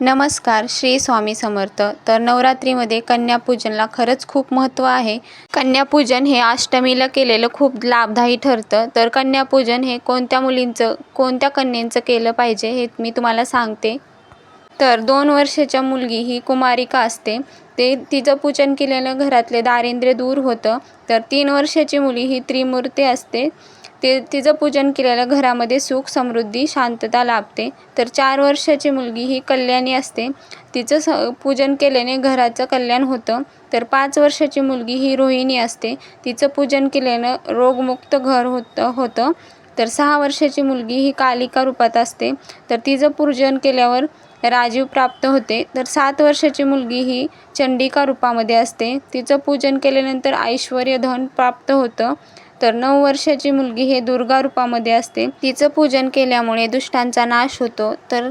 नमस्कार श्री स्वामी समर्थ. तर नवरात्रीमध्ये कन्यापूजनला खरंच खूप महत्त्व आहे. कन्यापूजन हे अष्टमीला केलेलं खूप लाभदायी ठरतं. तर कन्यापूजन हे कोणत्या मुलींचं कोणत्या कन्यांचं केलं पाहिजे हे मी तुम्हाला सांगते. तर दोन वर्षाच्या मुलगी ही कुमारिका असते. ते तिचं पूजन केल्यानं घरातले दारिद्र्य दूर होतं. तर तीन वर्षाची मुली ही त्रिमूर्ती असते. ते तिचं पूजन केलेलं घरामध्ये सुख समृद्धी शांतता लाभते. तर चार वर्षाची मुलगी ही कल्याणी असते. तिचं स पूजन केल्याने घराचं कल्याण होतं. तर पाच वर्षाची मुलगी ही रोहिणी असते. तिचं पूजन केल्यानं रोगमुक्त घर होतं होतं. तर सहा वर्षाची मुलगी ही कालिका रूपात असते. तर तिचं पूजन केल्यावर राजीव प्राप्त होते. तर सात वर्षाची मुलगी ही चंडिका रूपामध्ये असते. तिचं पूजन केल्यानंतर ऐश्वर धन प्राप्त होतं. तर नऊ वर्षाची मुलगी हे दुर्गा रूपामध्ये असते. तिचं पूजन केल्यामुळे दुष्टांचा नाश होतो. तर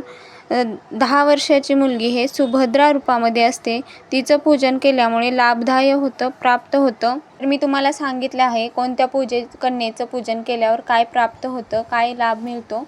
दहा वर्षाची मुलगी हे सुभद्रा रूपामध्ये असते. तिचं पूजन केल्यामुळे लाभदायक होतं प्राप्त होतं. तर मी तुम्हाला सांगितलं आहे कोणत्या पूजे कन्येचं पूजन केल्यावर काय प्राप्त होतं काय लाभ मिळतो?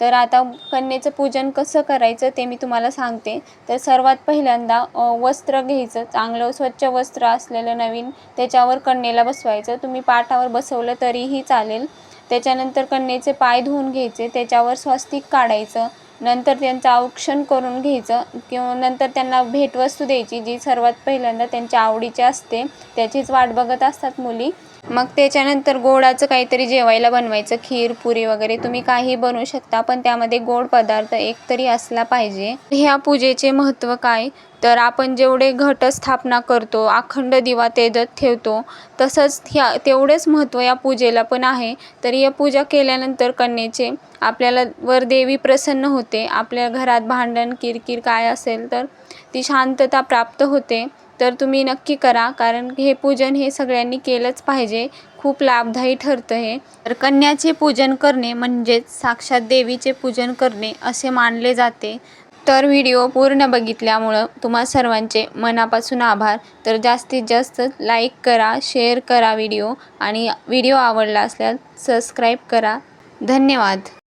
तर आता कन्येचं पूजन कसं करायचं ते मी तुम्हाला सांगते. तर सर्वात पहिल्यांदा वस्त्र घ्यायचं. चांगलं स्वच्छ वस्त्र असलेलं नवीन त्याच्यावर कन्येला बसवायचं. तुम्ही पाठावर बसवलं तरीही चालेल. त्याच्यानंतर कन्येचे पाय धुवून घ्यायचे. त्याच्यावर स्वस्तिक काढायचं. नंतर त्यांचं औक्षण करून घ्यायचं किंवा नंतर त्यांना भेटवस्तू द्यायची जी सर्वात पहिल्यांदा त्यांच्या आवडीची असते. त्याचीच वाट बघत असतात मुली. मग त्याच्यानंतर गोडाचं काहीतरी जेवायला बनवायचं. खीर पुरी वगैरे तुम्ही काही बनवू शकता पण त्यामध्ये गोड पदार्थ एक तरी असला पाहिजे. ह्या पूजेचे महत्त्व काय? तर आपण जेवढे घटस्थापना करतो अखंड दिवा तेजत ठेवतो तसंच ह्या तेवढेच महत्त्व या पूजेला पण आहे. तर या पूजा केल्यानंतर कन्येचे आपल्याला वर देवी प्रसन्न होते होते. आपल्या घरात भांडण किरकिर काय असेल तर ती शांतता प्राप्त होते. तर तुम्ही नक्की करा कारण हे पूजन हे सगळ्यांनी केलंच पाहिजे. खूप लाभदायी ठरतं हे. तर कन्याचे पूजन करणे म्हणजेच साक्षात देवीचे पूजन करणे असे मानले जाते. तर व्हिडिओ पूर्ण बघितल्यामुळं तुम्हा सर्वांचे मनापासून आभार. तर जास्तीत जास्त लाईक करा शेअर करा व्हिडिओ आणि व्हिडिओ आवडला असल्यास सबस्क्राईब करा. धन्यवाद.